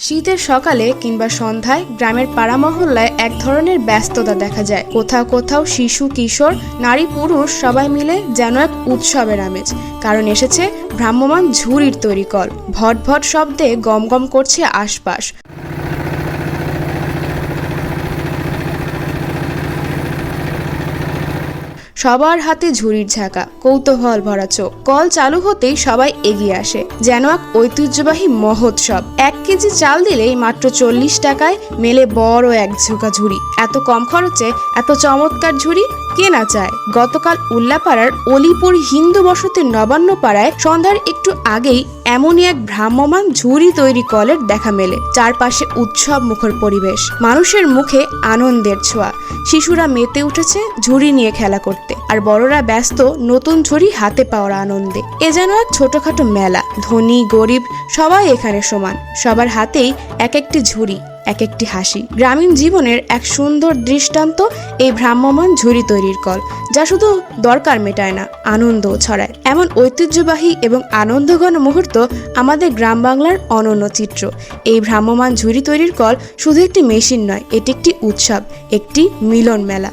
শীতের সকালে কিংবা সন্ধ্যায় গ্রামের পাড়া মহল্লায় এক ধরনের ব্যস্ততা দেখা যায়। কোথাও কোথাও শিশু, কিশোর, নারী, পুরুষ সবাই মিলে যেন এক উৎসবের আমেজ। কারণ এসেছে ভ্রাম্যমান ঝুড়ির তৈরি কল। ভট ভট শব্দে গম গম করছে আশপাশ। সবার হাতে ঝুড়ির ঝাঁকা, কৌতূহল ভরা চোখ। কল চালু হতেই সবাই এগিয়ে আসে। যেন এক ঐতিহ্যবাহী মহোৎসব। এক কেজি চাল দিলেই মাত্র চল্লিশ টাকায় মেলে বড় এক ঝোঁকা ঝুড়ি। এত কম খরচে, এত চমৎকার ঝুড়ি কে না চায় গতকাল উল্লাপাড়ার অলিপুর হিন্দু বসতির নবান্ন পাড়ায় সন্ধ্যার একটু আগেই এমনই এক ভ্রাম্যমান ঝুড়ি তৈরি কলের দেখা মেলে, চারপাশে উৎসব মুখর পরিবেশ, মানুষের মুখে আনন্দের ছোঁয়া। শিশুরা মেতে উঠেছে ঝুড়ি নিয়ে খেলা করতে, আর বড়রা ব্যস্ত নতুন ঝুড়ি হাতে পাওয়ার আনন্দে। এ যেন এক ছোটখাটো মেলা, ধনী, গরিব, সবাই এখানে সমান, সবার হাতেই এক একটি ঝুড়ি। এক একটি হাসি। গ্রামীণ জীবনের এক সুন্দর দৃষ্টান্ত এই ভ্রাম্যমান ঝুড়ি তৈরির কল, যা শুধু দরকার মেটায় না আনন্দ ছড়ায়। এমন ঐতিহ্যবাহী এবং আনন্দঘন মুহূর্ত আমাদের গ্রাম বাংলার অনন্য চিত্র। এই ভ্রাম্যমান ঝুড়ি তৈরির কল শুধু একটি মেশিন নয়, এটি একটি উৎসব, একটি মিলন মেলা।